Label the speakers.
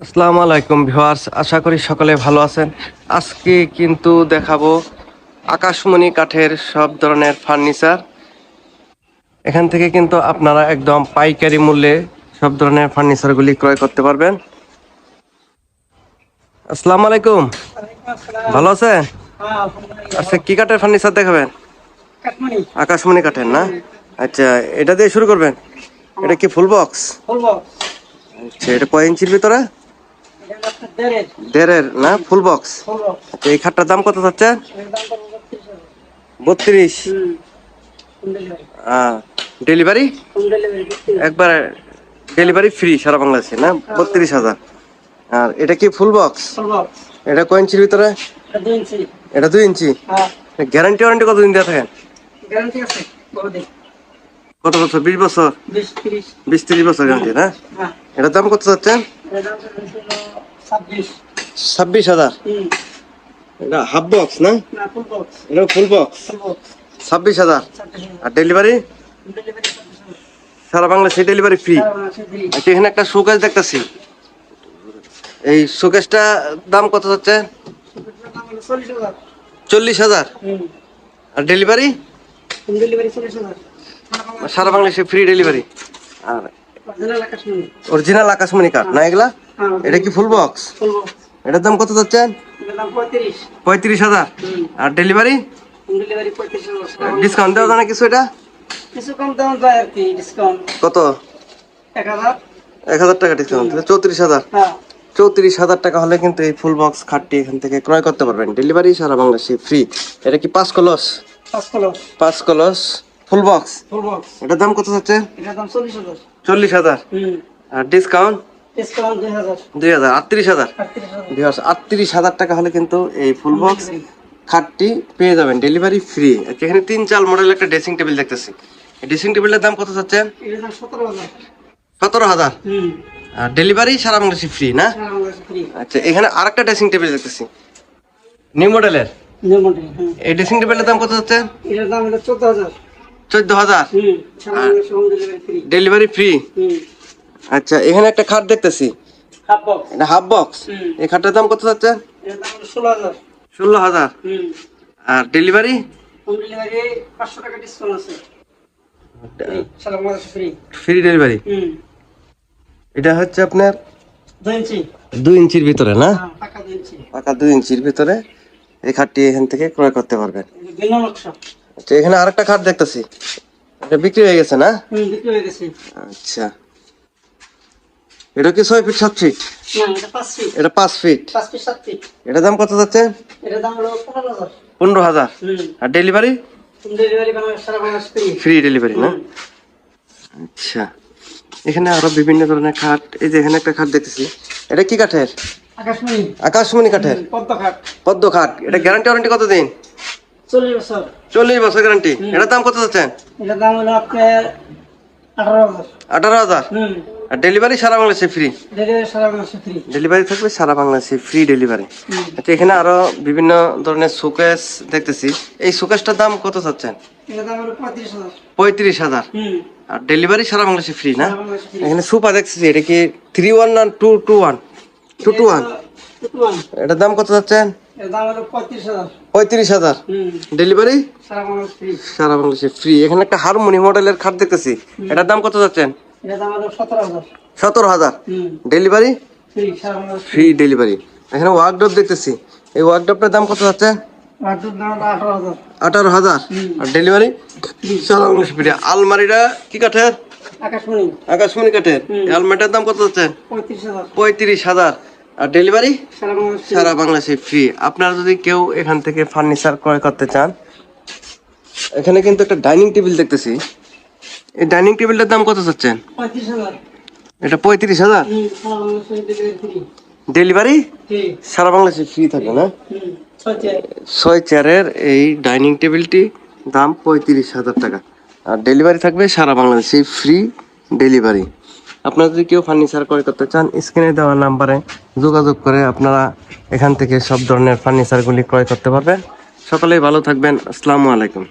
Speaker 1: আসসালামু আলাইকুম ভিউয়ার্স আশা করি সকলে ভালো আছেন। আজকে কিন্তু দেখাবো আকাশমণি কাঠের সব ধরনের ফার্নিচার। এখান থেকে কিন্তু আপনারা একদম পাইকারি মূল্যে সব ধরনের ফার্নিচারগুলি ক্রয় করতে পারবেন। আসসালামু আলাইকুম। ভালো আছে আচ্ছা কি কাঠের ফার্নিচার দেখাবেন? আকাশমণি। কাঠের না? আচ্ছা এটা দিয়ে শুরু করবেন? এটা কি ফুল বক্স?
Speaker 2: বলব
Speaker 1: আচ্ছা এটা কয় ইঞ্চির ভিতরে?
Speaker 2: দেড়ের
Speaker 1: না? ফুল বক্স এই খাটটার দাম কত যাচ্ছে
Speaker 2: বত্রিশ। ডেলিভারি
Speaker 1: একবার ডেলিভারি ফ্রি সারা বাংলাদেশে না? বত্রিশ হাজার। আর এটা কি ফুল বক্স এটা কয় ইঞ্চির ভিতরে?
Speaker 2: এটা দুই ইঞ্চি। হ্যাঁ।
Speaker 1: গ্যারান্টি ওয়ারেন্টি কতদিন দেওয়া থাকেন কত বছর? বিশ বছর?
Speaker 2: বিশ তিরিশ।
Speaker 1: বছর গ্যারান্টি না?
Speaker 2: হ্যাঁ।
Speaker 1: এটার দাম কত যাচ্ছে
Speaker 2: পড়বে ছাব্বিশ।
Speaker 1: হাজার? এটা হাফ বক্স না? এটা ফুল বক্স ছাব্বিশ হাজার? আর ডেলিভারি সারা বাংলাদেশে ডেলিভারি ফ্রি আচ্ছা এখানে একটা শোকেস দেখতেছি। এই শোকেসটা দাম কত
Speaker 2: হলো চল্লিশ হাজার।
Speaker 1: আর ডেলিভারি
Speaker 2: সারা বাংলাদেশে
Speaker 1: ফ্রি ডেলিভারি আর
Speaker 2: অরিজিনাল আকাশমণি
Speaker 1: কাঠ না এগুলা? এটা কি ফুল বক্স এটার দাম কত যাচ্ছেন
Speaker 2: পঁয়ত্রিশ।
Speaker 1: হাজার। আর ডেলিভারি ডিসকাউন্ট দেওয়া যায় না কিছু এটা?
Speaker 2: কিছু কম দাম যায় আর কি ডিসকাউন্ট
Speaker 1: কত?
Speaker 2: এক হাজার।
Speaker 1: এক হাজার টাকা ডিসকাউন্ট চৌত্রিশ হাজার।
Speaker 2: হ্যাঁ।
Speaker 1: চৌত্রিশ হাজার টাকা হলে কিন্তু এই ফুল বক্স খাটটি এখান থেকে ক্রয় করতে পারবেন। ডেলিভারি সারা বাংলাদেশে ফ্রি এটা কি পাঁচ কলস?
Speaker 2: পাঁচ কিলো
Speaker 1: পাঁচ কলস। ফুল বক্স
Speaker 2: ফুল বক্স
Speaker 1: এটার দাম কত যাচ্ছে
Speaker 2: চল্লিশ হাজার।
Speaker 1: আর ডিসকাউন্ট
Speaker 2: দুই হাজার।
Speaker 1: আটত্রিশ হাজার?
Speaker 2: আটত্রিশ হাজার।
Speaker 1: টাকা হলে কিন্তু এই ফুল বক্স খাটটি পেয়ে যাবেন ডেলিভারি ফ্রি এখানে তিন চাল মডেল একটা ড্রেসিং টেবিল দেখতেছি। ড্রেসিং টেবিলের দাম কত যাচ্ছে
Speaker 2: সতেরো হাজার।
Speaker 1: আর ডেলিভারি সারা বাংলাদেশে ফ্রি না? আচ্ছা এখানে আরেকটা ড্রেসিং টেবিল দেখতেছি। নিউ মডেলের এই ড্রেসিং টেবিলের দাম কত
Speaker 2: এটার চোদ্দ হাজার।
Speaker 1: চোদ্দ হাজার?
Speaker 2: ডেলিভারি ফ্রি
Speaker 1: আচ্ছা এখানে একটা খাট দেখতেছি।
Speaker 2: হাফ বক্স
Speaker 1: এটা হাফ বক্স এই খাটটার দাম কত যাচ্ছে?
Speaker 2: ষোলো হাজার।
Speaker 1: আর ডেলিভারি
Speaker 2: ফ্রি
Speaker 1: ডেলিভারি এটা হচ্ছে আপনার
Speaker 2: দুই
Speaker 1: ইঞ্চির ভিতরে না?
Speaker 2: হ্যাঁ
Speaker 1: পাকা দুই ইঞ্চির ভিতরে এই খাটটি এখান থেকে ক্রয় করতে পারবেন। আচ্ছা এখানে আরেকটা খাট দেখতেছি। এটা বিক্রি হয়ে গেছে না? আচ্ছা। এটা কি ছয় ফিট সাত ফিট?
Speaker 2: না এটা পাঁচ ফিট।
Speaker 1: এটা দাম কত যাচ্ছে?
Speaker 2: এটার দাম হলো পনেরো হাজার।
Speaker 1: আর ডেলিভারি?
Speaker 2: ফ্রি
Speaker 1: ফ্রি ডেলিভারি না? আচ্ছা। এখানে আরও বিভিন্ন ধরনের খাট। এই যে এখানে একটা খাট দেখতেছি। এটা কি কাঠের?
Speaker 2: আকাশমণি।
Speaker 1: আকাশমণি কাঠের।
Speaker 2: পদ্ম ঘাট
Speaker 1: পদ্ম খাট। এটা গ্যারান্টি ওয়ারেন্টি কতদিন?
Speaker 2: চল্লিশ বছর।
Speaker 1: চল্লিশ বছর গ্যারান্টি এটার দাম কত যাচ্ছে?
Speaker 2: এটার দাম হলো আপনার আঠারো হাজার।
Speaker 1: আঠারো হাজার?
Speaker 2: হুম।
Speaker 1: আর ডেলিভারি সারা বাংলাদেশে ফ্রি
Speaker 2: ডেলিভারি সারা বাংলাদেশে ফ্রি
Speaker 1: ডেলিভারি থাকবে সারা বাংলাদেশে ফ্রি ডেলিভারি আচ্ছা এখানে আরও বিভিন্ন ধরনের সুকেস দেখতেছি। এই সুকেসটার দাম কত চাচ্ছেন?
Speaker 2: পঁয়ত্রিশ হাজার।
Speaker 1: আর ডেলিভারি সারা বাংলাদেশে ফ্রি না? এখানে সুপা দেখতেছি এটা কি থ্রি ওয়ান না two two one two two one এটার দাম কত চাচ্ছেন?
Speaker 2: এর পঁয়ত্রিশ হাজার।
Speaker 1: ডেলিভারি
Speaker 2: সারা বাংলাদেশ ফ্রি
Speaker 1: এখানে একটা হারমোনি মডেলের খাট দেখতেছি। এটার দাম কত
Speaker 2: হলো সতেরো হাজার।
Speaker 1: ডেলিভারি
Speaker 2: ফ্রি
Speaker 1: ডেলিভারি এখানে ওয়ার্কড্রপ দেখতেছি। এই ওয়ার্কড্রপটার দাম কত যাচ্ছে?
Speaker 2: আঠারো হাজার।
Speaker 1: আর ডেলিভারি আলমারিটা কি কাঠের?
Speaker 2: আকাশমণি।
Speaker 1: কাঠের। আলমারিটার দাম কত যাচ্ছে?
Speaker 2: পঁয়ত্রিশ হাজার।
Speaker 1: আর ডেলিভারি
Speaker 2: সারা বাংলাদেশে
Speaker 1: ফ্রি আপনারা যদি কেউ এখান থেকে ফার্নিচার ক্রয় করতে চান এখানে কিন্তু একটা ডাইনিং টেবিল দেখতেছি। এই ডাইনিং টেবিলটার দাম কত চাচ্ছেন? এটা পঁয়ত্রিশ হাজার?
Speaker 2: ডেলিভারি
Speaker 1: সারা বাংলাদেশে ফ্রি থাকে না? ছয় চেয়ারের এই ডাইনিং টেবিলটি দাম পঁয়ত্রিশ হাজার টাকা। আর ডেলিভারি থাকবে সারা বাংলাদেশে ফ্রি ডেলিভারি আপনারা যদি কেউ ফার্নিচার ক্রয় করতে চান স্ক্রিনে দেওয়া নাম্বারে যোগাযোগ করে আপনারা এখান থেকে সব ধরনের ফার্নিচারগুলি ক্রয় করতে পারবেন। সকলেই ভালো থাকবেন। আসসালামু আলাইকুম।